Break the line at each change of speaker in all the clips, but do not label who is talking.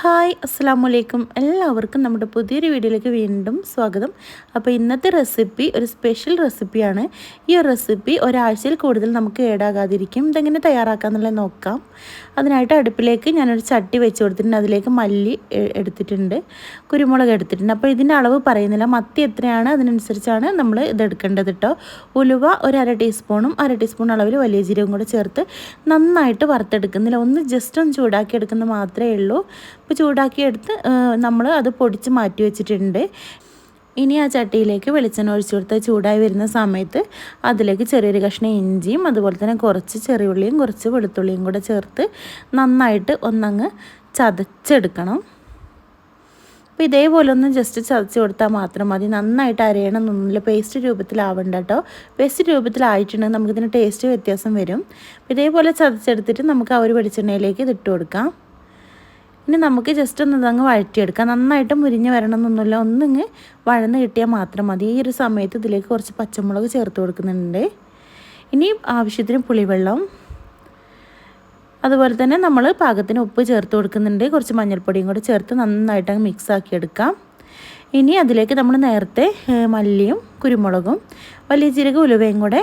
Hi അസ്സാം വലൈക്കും എല്ലാവർക്കും നമ്മുടെ പുതിയൊരു വീഡിയോയിലേക്ക് വീണ്ടും സ്വാഗതം. അപ്പോൾ ഇന്നത്തെ റെസിപ്പി ഒരു സ്പെഷ്യൽ റെസിപ്പിയാണ്. ഈ ഒരു റെസിപ്പി ഒരാഴ്ചയിൽ കൂടുതൽ നമുക്ക് ഏടാകാതിരിക്കും ഇതെങ്ങനെ തയ്യാറാക്കാമെന്നുള്ളത് നോക്കാം. അതിനായിട്ട് അടുപ്പിലേക്ക് ഞാനൊരു ചട്ടി വെച്ച് കൊടുത്തിട്ടുണ്ട്. അതിലേക്ക് മല്ലി എടുത്തിട്ടുണ്ട്. കുരുമുളക് എടുത്തിട്ടുണ്ട്. അപ്പോൾ ഇതിന്റെ അളവ് പറയുന്നില്ല. മത്തി എത്രയാണ് അതിനനുസരിച്ചാണ് നമ്മൾ ഇതെടുക്കേണ്ടത് കേട്ടോ ഉലുവ ഒരു അര ടീസ്പൂണും അര ടീസ്പൂൺ അളവിൽ വലിയ ജീരകം കൂടെ ചേർത്ത് നന്നായിട്ട് വറുത്തെടുക്കുന്നില്ല. ഒന്ന് ജസ്റ്റ് ഒന്ന് ചൂടാക്കി എടുക്കുന്നത് മാത്രമേ ഉള്ളൂ. അപ്പോൾ ചൂടാക്കിയെടുത്ത് നമ്മൾ അത് പൊടിച്ച് മാറ്റി വെച്ചിട്ടുണ്ട്. ഇനി ആ ചട്ടിയിലേക്ക് വെളിച്ചെണ്ണ ഒഴിച്ചു കൊടുത്ത് ചൂടായി വരുന്ന സമയത്ത് അതിലേക്ക് ചെറിയൊരു കഷ്ണം ഇഞ്ചിയും അതുപോലെ തന്നെ കുറച്ച് ചെറിയുള്ളിയും കുറച്ച് വെളുത്തുള്ളിയും കൂടെ ചേർത്ത് നന്നായിട്ട് ഒന്നങ്ങ് ചതച്ചെടുക്കണം. അപ്പോൾ ഇതേപോലെ ഒന്ന് ജസ്റ്റ് ചതച്ച് കൊടുത്താൽ മാത്രം മതി. നന്നായിട്ട് അരയണം എന്നൊന്നുമില്ല പേസ്റ്റ് രൂപത്തിലാവണ്ട കേട്ടോ. പേസ്റ്റ് രൂപത്തിലായിട്ടുണ്ടെങ്കിൽ നമുക്കിതിന് ടേസ്റ്റ് വ്യത്യാസം വരും. ഇതേപോലെ ചതച്ചെടുത്തിട്ട് നമുക്ക് ആ ഒരു വെളിച്ചെണ്ണയിലേക്ക് ഇതിട്ട് കൊടുക്കാം. ഇനി നമുക്ക് ജസ്റ്റ് ഒന്ന് ഇതങ്ങ് വഴറ്റിയെടുക്കാം. നന്നായിട്ട് മുരിഞ്ഞ് വരണമെന്നൊന്നുമില്ല ഒന്നിങ്ങ് വഴന്ന് കിട്ടിയാൽ മാത്രം മതി. ഈ ഒരു സമയത്ത് ഇതിലേക്ക് കുറച്ച് പച്ചമുളക് ചേർത്ത് കൊടുക്കുന്നുണ്ട്. ഇനി ആവശ്യത്തിന് പുളിവെള്ളം. അതുപോലെ തന്നെ നമ്മൾ പാകത്തിന് ഉപ്പ് ചേർത്ത് കൊടുക്കുന്നുണ്ട്. കുറച്ച് മഞ്ഞൾപ്പൊടിയും കൂടെ ചേർത്ത് നന്നായിട്ട് അങ്ങ് മിക്സ് ആക്കി എടുക്കാം ഇനി അതിലേക്ക് നമ്മൾ നേരത്തെ മല്ലിയും കുരുമുളകും വലിയ ജീരക ഉലുവയും കൂടെ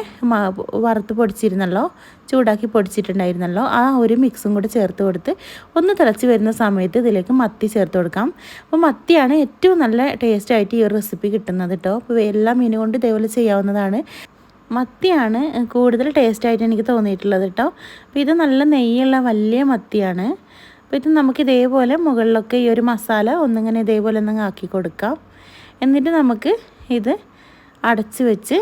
വറുത്ത് പൊടിച്ചിരുന്നല്ലോ ചൂടാക്കി പൊടിച്ചിട്ടുണ്ടായിരുന്നല്ലോ ആ ഒരു മിക്സും കൂടെ ചേർത്ത് കൊടുത്ത് ഒന്ന് തിളച്ച് വരുന്ന സമയത്ത് ഇതിലേക്ക് മത്തി ചേർത്ത് കൊടുക്കാം. അപ്പോൾ മത്തിയാണ് ഏറ്റവും നല്ല ടേസ്റ്റായിട്ട് ഈ ഒരു റെസിപ്പി കിട്ടുന്നത് കേട്ടോ. അപ്പോൾ എല്ലാ മീനും കൊണ്ട് ഇതേപോലെ ചെയ്യാവുന്നതാണ്. മത്തിയാണ് കൂടുതൽ ടേസ്റ്റായിട്ട് എനിക്ക് തോന്നിയിട്ടുള്ളത് കേട്ടോ. അപ്പോൾ ഇത് നല്ല നെയ്യുള്ള വലിയ മത്തിയാണ്. അപ്പോൾ ഇത് നമുക്ക് ഇതേപോലെ മുകളിലൊക്കെ ഈ ഒരു മസാല ഒന്നിങ്ങനെ ഇതേപോലെ ഒന്നങ്ങ് ആക്കി കൊടുക്കാം. എന്നിട്ട് നമുക്ക് ഇത് അടച്ച് വെച്ച്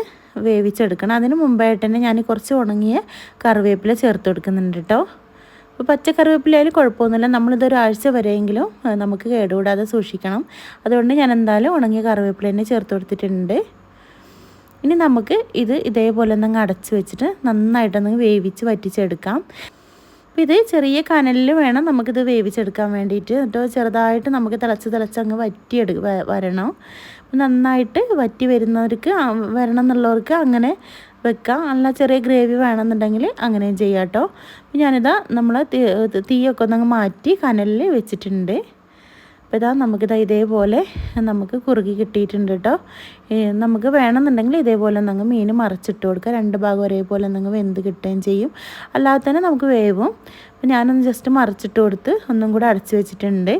വേവിച്ചെടുക്കണം. അതിന് മുമ്പായിട്ട് തന്നെ ഞാൻ കുറച്ച് ഉണങ്ങിയ കറിവേപ്പില ചേർത്ത് കൊടുക്കുന്നുണ്ട് കേട്ടോ. അപ്പോൾ പച്ച കറിവേപ്പിലയായാലും കുഴപ്പമൊന്നുമില്ല. നമ്മളിതൊരു ആഴ്ച വരെയെങ്കിലും നമുക്ക് കേടുകൂടാതെ സൂക്ഷിക്കണം. അതുകൊണ്ട് ഞാൻ എന്തായാലും ഉണങ്ങിയ കറിവേപ്പില തന്നെ ചേർത്ത് കൊടുത്തിട്ടുണ്ട്. ഇനി നമുക്ക് ഇത് ഇതേപോലെ ഒന്നങ്ങ് അടച്ച് വെച്ചിട്ട് നന്നായിട്ടൊന്ന് വേവിച്ച് വറ്റിച്ചെടുക്കാം. അപ്പോൾ ഇത് ചെറിയ കനലിൽ വേണം നമുക്കിത് വേവിച്ചെടുക്കാൻ വേണ്ടിയിട്ട്. എന്നിട്ട് ചെറുതായിട്ട് നമുക്ക് തിളച്ച് തിളച്ച് അങ്ങ് വറ്റിയെടു വരണം. നന്നായിട്ട് വറ്റി വരുന്നവർക്ക് വരണം എന്നുള്ളവർക്ക് അങ്ങനെ വെക്കാം. അല്ല ചെറിയ ഗ്രേവി വേണമെന്നുണ്ടെങ്കിൽ അങ്ങനെയും ചെയ്യാം കേട്ടോ ഞാനിതാ നമ്മൾ തീയൊക്കെ ഒന്നങ്ങ് മാറ്റി കനലിൽ വെച്ചിട്ടുണ്ട്. അപ്പോൾ ഇതാ നമുക്കിതാ ഇതേപോലെ നമുക്ക് കുറുകി കിട്ടിയിട്ടുണ്ട് കേട്ടോ നമുക്ക് വേണമെന്നുണ്ടെങ്കിൽ ഇതേപോലെ ഒന്നങ്ങ് മീൻ മറിച്ചിട്ട് കൊടുക്കുക രണ്ട് ഭാഗം ഒരേപോലെ ഒന്നങ്ങ് വെന്ത് കിട്ടുകയും ചെയ്യും. അല്ലാതെ തന്നെ നമുക്ക് വേവും. അപ്പോൾ ഞാനൊന്ന് ജസ്റ്റ് മറിച്ചിട്ട് കൊടുത്ത് ഒന്നും കൂടെ അടച്ച് വെച്ചിട്ടുണ്ട്.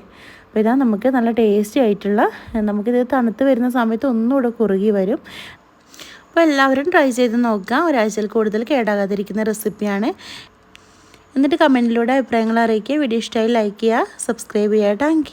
അപ്പോൾ ഇതാ നമുക്ക് നല്ല ടേസ്റ്റി ആയിട്ടുള്ള നമുക്കിത് തണുത്ത് വരുന്ന സമയത്ത് ഒന്നുകൂടെ കുറുകി വരും. അപ്പോൾ എല്ലാവരും ട്രൈ ചെയ്ത് നോക്കുക. ഒരാഴ്ചയിൽ കൂടുതൽ കേടാകാതിരിക്കുന്ന റെസിപ്പിയാണ് എന്നിട്ട് കമന്റിലൂടെ അഭിപ്രായങ്ങൾ അറിയിക്കുക. വീഡിയോ ഇഷ്ടമായി ലൈക്ക് ചെയ്യുക. സബ്സ്ക്രൈബ് ചെയ്യുക. താങ്ക്